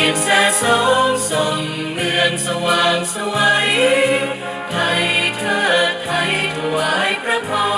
ทียนแสสงส่องเมือนสว่างสวัยไทยเธอไทยถวายพระพร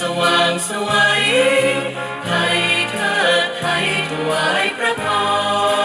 สว่างสวยไทยเธอไทยถวายพระพร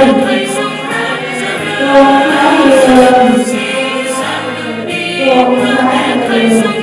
Thank you.